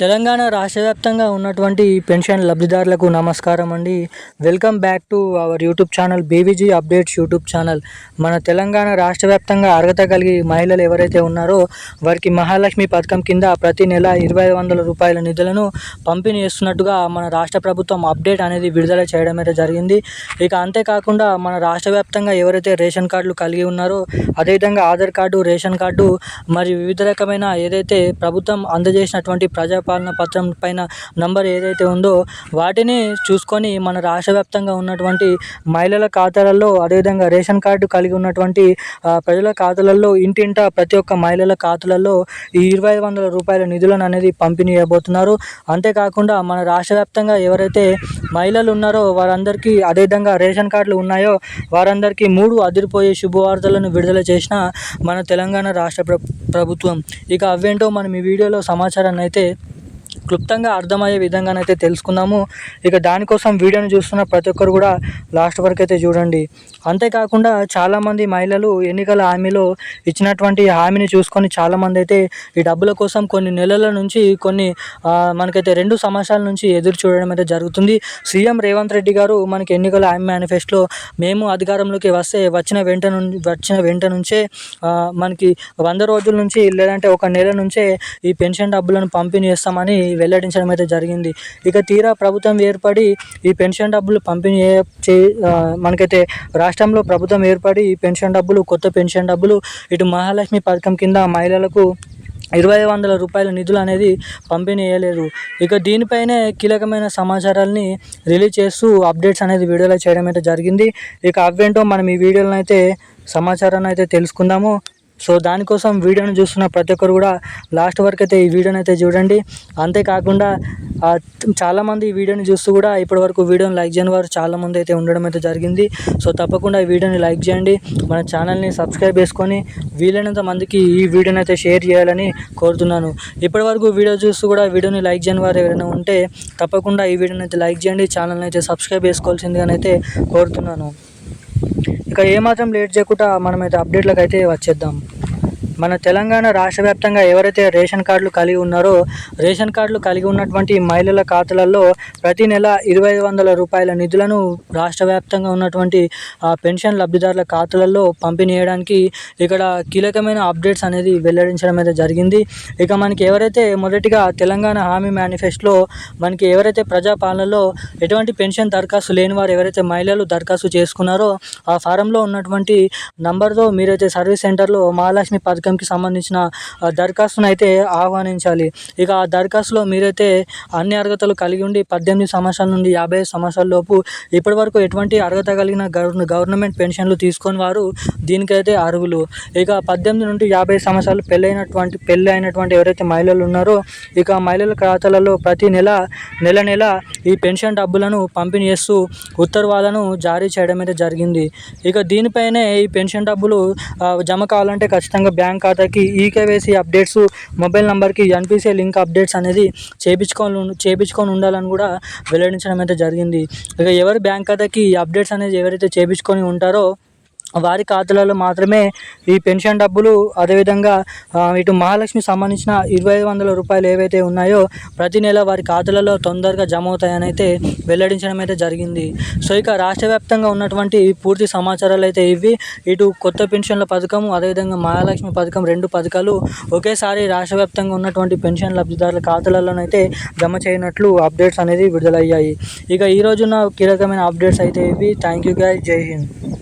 తెలంగాణ రాష్ట్ర వ్యాప్తంగా ఉన్నటువంటి పెన్షన్ లబ్ధిదారులకు నమస్కారం అండి. Welcome back to our YouTube channel BVG updates YouTube channel. మన తెలంగాణ రాష్ట్ర వ్యాప్తంగా అర్హత కలిగి మహిళలు ఎవరైతే ఉన్నారో వారికి మహాలక్ష్మి పథకం కింద ప్రతి నెల ఇరవై వందల రూపాయల నిధులను పంపిణీ చేస్తున్నట్టుగా మన రాష్ట్ర ప్రభుత్వం అప్డేట్ అనేది విడుదల చేయడం అయితే జరిగింది. ఇక అంతేకాకుండా మన రాష్ట్ర వ్యాప్తంగా ఎవరైతే రేషన్ కార్డులు కలిగి ఉన్నారో అదేవిధంగా ఆధార్ కార్డు రేషన్ కార్డు మరియు వివిధ రకమైన ఏదైతే ప్రభుత్వం అందజేసినటువంటి ప్రజా పాలన పత్రం పైన నంబర్ ఏదైతే ఉందో వాటిని చూసుకొని మన రాష్ట్ర వ్యాప్తంగా ఉన్నటువంటి మహిళల ఖాతాలలో అదేవిధంగా రేషన్ కార్డు కలిగి ఉన్నటువంటి ప్రజల ఖాతాలలో ఇంటింట ప్రతి ఒక్క మహిళల ఖాతాలలో ఈ ఇరవై వందల రూపాయల నిధులను అనేది పంపిణీ చేయబోతున్నారు. అంతేకాకుండా మన రాష్ట్ర వ్యాప్తంగా ఎవరైతే మహిళలు ఉన్నారో వారందరికీ అదేవిధంగా రేషన్ కార్డులు ఉన్నాయో వారందరికీ మూడు అదిరిపోయే శుభవార్తలను విడుదల చేసిన మన తెలంగాణ రాష్ట్ర ప్రభుత్వం. ఇక అవేంటో మనం ఈ వీడియోలో సమాచారాన్ని అయితే క్లుప్తంగా అర్థమయ్యే విధంగానైతే తెలుసుకుందాము. ఇక దానికోసం వీడియోని చూస్తున్న ప్రతి ఒక్కరు కూడా లాస్ట్ వరకు అయితే చూడండి. అంతేకాకుండా చాలామంది మహిళలు ఎన్నికల హామీలో ఇచ్చినటువంటి హామీని చూసుకొని చాలామంది అయితే ఈ డబ్బుల కోసం కొన్ని నెలల నుంచి కొన్ని మనకైతే రెండు సంవత్సరాల నుంచి ఎదురు చూడడం అయితే జరుగుతుంది. సీఎం రేవంత్ రెడ్డి గారు మనకి ఎన్నికల హామీ మేనిఫెస్టోలో మేము అధికారంలోకి వస్తే వచ్చిన వెంట వచ్చిన వెంట నుంచే మనకి వంద రోజుల నుంచి లేదంటే ఒక నెల నుంచే ఈ పెన్షన్ డబ్బులను పంపిణీ చేస్తామని వెల్లడించడం అయితే జరిగింది. ఇక తీరా ప్రభుత్వం ఏర్పడి ఈ పెన్షన్ డబ్బులు పంపిణీ చే మనకైతే రాష్ట్రంలో ప్రభుత్వం ఏర్పడి ఈ పెన్షన్ డబ్బులు కొత్త పెన్షన్ డబ్బులు ఇటు మహాలక్ష్మి పథకం కింద మహిళలకు ఇరవై వందల రూపాయల నిధులు అనేది పంపిణీ చేయలేదు. ఇక దీనిపైనే కీలకమైన సమాచారాన్ని రిలీజ్ చేస్తూ అప్డేట్స్ అనేది విడుదల చేయడం అయితే జరిగింది. ఇక అవేంటో మనం ఈ వీడియోలను అయితే సమాచారాన్ని అయితే తెలుసుకుందాము. సో దానికోసం వీడియోని చూస్తున్న ప్రతి ఒక్కరు కూడా లాస్ట్ వరకు అయితే ఈ వీడియోని అయితే చూడండి. అంతేకాకుండా చాలామంది ఈ వీడియోని చూస్తూ కూడా ఇప్పటి వరకు వీడియోని లైక్ చేయని వారు చాలామంది అయితే ఉండడం అయితే జరిగింది. సో తప్పకుండా ఈ వీడియోని లైక్ చేయండి. మన ఛానల్ని సబ్స్క్రైబ్ చేసుకొని వీలైనంత మందికి ఈ వీడియోని అయితే షేర్ చేయాలని కోరుతున్నాను. ఇప్పటి వరకు వీడియో చూస్తూ కూడా వీడియోని లైక్ చేయని వారు ఎవరైనా ఉంటే తప్పకుండా ఈ వీడియోని అయితే లైక్ చేయండి. ఛానల్ని అయితే సబ్స్క్రైబ్ చేసుకోవాల్సిందిగానైతే కోరుతున్నాను. ఇంకా ఏమాత్రం లేట్ చేయకుండా మనమైతే అప్డేట్లకు అయితే వచ్చేద్దాం. మన తెలంగాణ రాష్ట్ర వ్యాప్తంగా ఎవరైతే రేషన్ కార్డులు కలిగి ఉన్నారో రేషన్ కార్డులు కలిగి ఉన్నటువంటి మహిళల ఖాతాలలో ప్రతి నెల ఇరవై వందల రూపాయల నిధులను రాష్ట్ర వ్యాప్తంగా ఉన్నటువంటి పెన్షన్ లబ్ధిదారుల ఖాతాలలో పంపిణీ చేయడానికి ఇక్కడ కీలకమైన అప్డేట్స్ అనేది వెల్లడించడం అయితే జరిగింది. ఇక మనకి ఎవరైతే మొదటిగా తెలంగాణ హామీ మేనిఫెస్టోలో మనకి ఎవరైతే ప్రజాపాలనలో ఎటువంటి పెన్షన్ దరఖాస్తు లేని వారు ఎవరైతే మహిళలు దరఖాస్తు చేసుకున్నారో ఆ ఫారంలో ఉన్నటువంటి నంబర్తో మీరైతే సర్వీస్ సెంటర్లో మహాలక్ష్మి పథకం పథకంకి సంబంధించిన దరఖాస్తును అయితే ఆహ్వానించాలి. ఇక ఆ దరఖాస్తులో మీరైతే అన్ని అర్హతలు కలిగి ఉండి పద్దెనిమిది సంవత్సరాల నుండి యాభై సంవత్సరాల లోపు ఇప్పటి వరకు ఎటువంటి అర్హత కలిగిన గవర్నమెంట్ పెన్షన్లు తీసుకొని వారు దీనికైతే అర్హులు. ఇక పద్దెనిమిది నుండి యాభై సంవత్సరాలు పెళ్ళైనటువంటి పెళ్ళి అయినటువంటి ఎవరైతే మహిళలు ఉన్నారో ఇక మహిళల ఖాతాలలో ప్రతి నెల నెల నెల ఈ పెన్షన్ డబ్బులను పంపిణీ చేస్తూ ఉత్తర్వాలను జారీ చేయడం అయితే జరిగింది. ఇక దీనిపైనే ఈ పెన్షన్ డబ్బులు జమ కావాలంటే ఖచ్చితంగా బ్యాంక్ బ్యాంక్ ఖాతాకి ఈకేవైసీ అప్డేట్స్ మొబైల్ నెంబర్కి ఎన్పిసిఐ లింక్ అప్డేట్స్ అనేది చేయించుకొని చేయించుకొని ఉండాలని కూడా వెల్లడించడం అయితే జరిగింది. ఇక ఎవరి బ్యాంక్ ఖాతాకి ఈ అప్డేట్స్ అనేది ఎవరైతే చేయించుకొని ఉంటారో వారి ఖాతాలలో మాత్రమే ఈ పెన్షన్ డబ్బులు అదేవిధంగా ఇటు మహాలక్ష్మి సంబంధించిన ఇరవై ఐదు వందల రూపాయలు ఏవైతే ఉన్నాయో ప్రతి నెల వారి ఖాతాలలో తొందరగా జమ అవుతాయని అయితే వెల్లడించడం అయితే జరిగింది. సో ఇక రాష్ట్ర వ్యాప్తంగా ఉన్నటువంటి పూర్తి సమాచారాలు అయితే ఇవి ఇటు కొత్త పెన్షన్ల పథకం అదేవిధంగా మహాలక్ష్మి పథకం రెండు పథకాలు ఒకేసారి రాష్ట్ర వ్యాప్తంగా ఉన్నటువంటి పెన్షన్ లబ్ధిదారుల ఖాతాలలోనైతే జమ చేయనట్లు అప్డేట్స్ అనేది విడుదలయ్యాయి. ఇక ఈ రోజున కీలకమైన అప్డేట్స్ అయితే ఇవి థ్యాంక్ యూ గాయ్. జై హింద్.